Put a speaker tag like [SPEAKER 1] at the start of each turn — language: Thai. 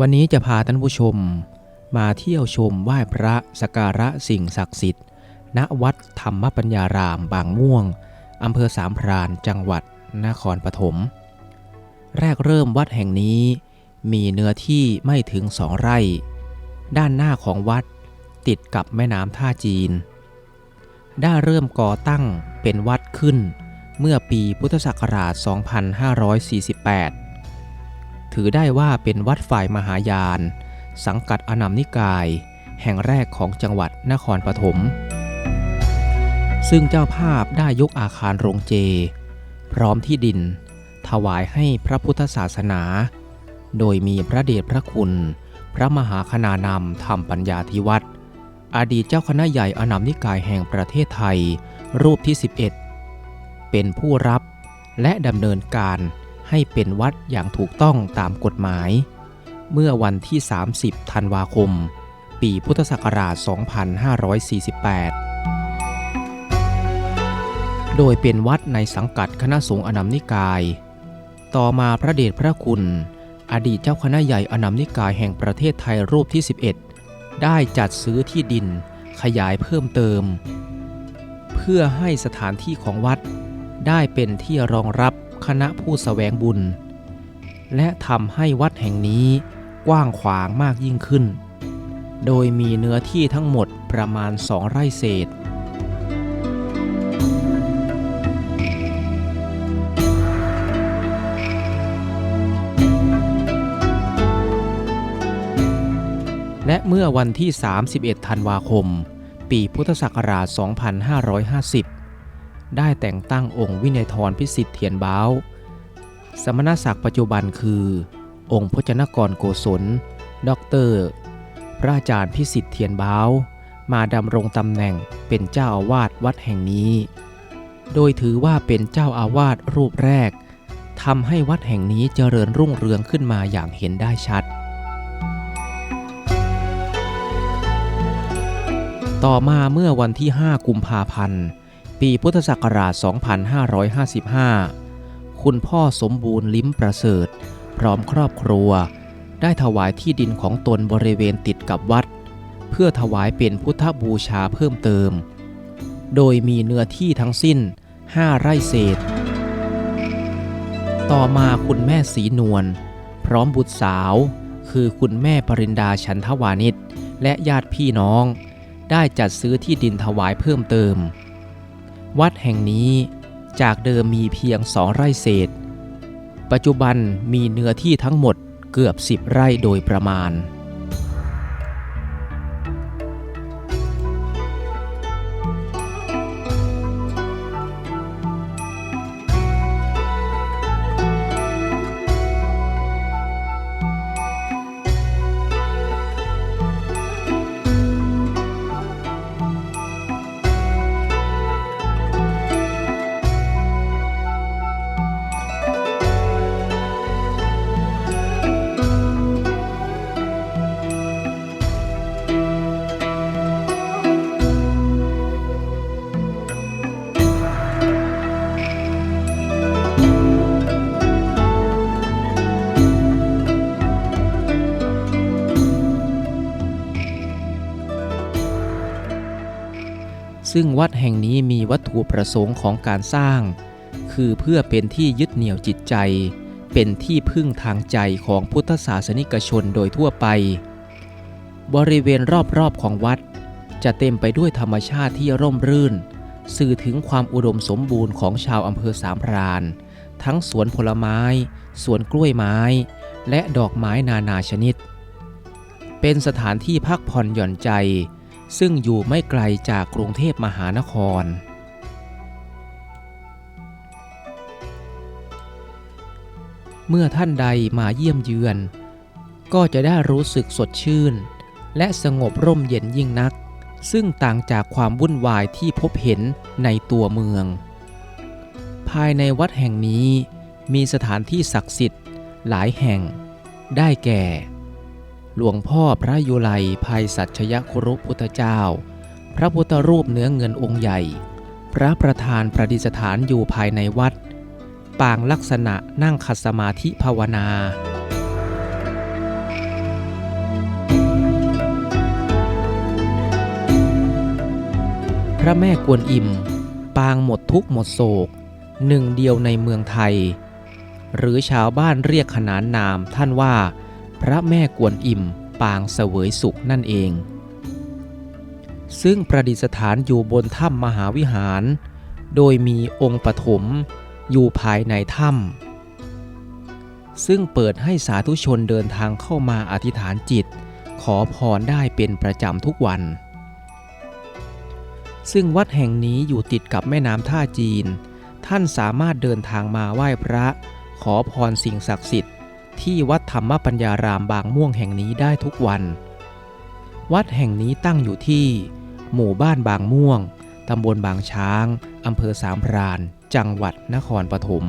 [SPEAKER 1] วันนี้จะพาท่านผู้ชม มาเที่ยวชมไหว้พระสการะสิ่งศักดิ์สิทธิ์ ณวัดธรรมปัญญารามบางม่วงอำเภอสามพรานจังหวัดนครปฐมแรกเริ่มวัดแห่งนี้ มีเนื้อที่ไม่ถึงสองไร่ ด้านหน้าของวัดติดกับแม่น้ำท่าจีน ได้เริ่มก่อตั้งเป็นวัดขึ้น เมื่อปีพุทธศักราช 2548 ถือได้ว่าเป็นวัดฝ่ายมหายาน สังกัดอนัมนิกาย แห่งแรกของจังหวัดนครปฐมซึ่งเจ้าภาพได้ยกอาคารโรงเจ พร้อมที่ดิน ถวายให้พระพุทธศาสนา โดยมีพระเดชพระคุณ พระมหาคณานำธรรมปัญญาธิวัตรอดีตเจ้าคณะใหญ่อนัมนิกายแห่งประเทศไทย รูปที่ 11 เป็นผู้รับและดำเนินการ ให้เป็นวัดอย่างถูกต้องตามกฎหมาย เมื่อวันที่ 30 ธันวาคม ปีพุทธศักราช 2548 โดยเป็นวัดในสังกัดคณะสงฆ์อนัมนิกาย ต่อมาพระเดชพระคุณ อดีตเจ้าคณะใหญ่อนัมนิกายแห่งประเทศไทยรูปที่ 11 ได้จัดซื้อที่ดินขยายเพิ่มเติม เพื่อให้สถานที่ของวัดได้เป็นที่รองรับ คณะผู้สแสวงบุญ และทำให้วัดแห่งนี้กว้างขวางมากยิ่งขึ้น โดยมีเนื้อที่ทั้งหมดประมาณสองไร่เศษและเมื่อวันที่ 31 ธันวาคม ปีพุทธศักราช 2550 ได้แต่งตั้งองค์วินัยทรพิสิทธิ์เทียนบ้าว สมณศักดิ์ปัจจุบันคือ องค์พจนกรโกศลด็อกเตอร์ พระอาจารย์พิสิทธิ์เทียนบ้าว มาดำรงตำแหน่งเป็นเจ้าอาวาสวัดแห่งนี้ โดยถือว่าเป็นเจ้าอาวาสรูปแรกทำให้วัดแห่งนี้เจริญรุ่งเรืองขึ้นมาอย่างเห็นได้ชัด ต่อมาเมื่อวันที่ 5 กุมภาพันธ์ ปีพุทธศักราช 2555 คุณพ่อสมบูรณ์ลิ้มประเสริฐ พร้อมครอบครัว ได้ถวายที่ดินของตนบริเวณติดกับวัด เพื่อถวายเป็นพุทธบูชาเพิ่มเติม โดยมีเนื้อที่ทั้งสิ้น 5 ไร่เศษ ต่อมาคุณแม่สีนวลพร้อมบุตรสาว คือคุณแม่ปรินดาชันทวานิชและญาติพี่น้อง ได้จัดซื้อที่ดินถวายเพิ่มเติม วัดแห่งนี้จากเดิมมีเพียงสองไร่เศษ ปัจจุบันมีเนื้อที่ทั้งหมดเกือบสิบไร่โดยประมาณ ซึ่งวัดแห่งนี้มีวัตถุประสงค์ของการสร้าง คือเพื่อเป็นที่ยึดเหนี่ยวจิตใจ เป็นที่พึ่งทางใจของพุทธศาสนิกชนโดยทั่วไป บริเวณรอบๆของวัด จะเต็มไปด้วยธรรมชาติที่ร่มรื่น สื่อถึงความอุดมสมบูรณ์ของชาวอำเภอสามพราน ทั้งสวนผลไม้ สวนกล้วยไม้ และดอกไม้นานาชนิด เป็นสถานที่พักผ่อนหย่อนใจ ซึ่งอยู่ไม่ไกลจากกรุงเทพมหานคร เมื่อท่านใดมาเยี่ยมเยือน ก็จะได้รู้สึกสดชื่น และสงบร่มเย็นยิ่งนัก ซึ่งต่างจากความวุ่นวายที่พบเห็นในตัวเมือง ภายในวัดแห่งนี้มีสถานที่ศักดิ์สิทธิ์หลายแห่ง ได้แก่ หลวงพ่อพระยุไลภัยสัจชยครุพุทธเจ้า พระพุทธรูปเนื้อเงินองค์ใหญ่ พระประธานประดิษฐานอยู่ภายในวัด ปางลักษณะนั่งคัสมาธิภาวนาพระแม่กวนอิม ปางหมดทุกหมดโศก หนึ่งเดียวในเมืองไทย หรือชาวบ้านเรียกขนานนามท่านว่า พระแม่กวนอิมปางเสวยสุขนั่นเอง ซึ่งประดิษฐานอยู่บนถ้ำมหาวิหาร โดยมีองค์ปฐมอยู่ภายในถ้ำซึ่งเปิดให้สาธุชนเดินทางเข้ามาอธิษฐานจิต ขอพรได้เป็นประจำทุกวัน ซึ่งวัดแห่งนี้อยู่ติดกับแม่น้ำท่าจีน ท่านสามารถเดินทางมาไหว้พระ ขอพรสิ่งศักดิ์สิทธิ์ ที่วัดธรรมปัญญารามบางม่วงแห่งนี้ได้ทุกวัน วัดแห่งนี้ตั้งอยู่ที่ หมู่บ้านบางม่วง ตำบลบางช้าง อำเภอสามพราน จังหวัดนครปฐม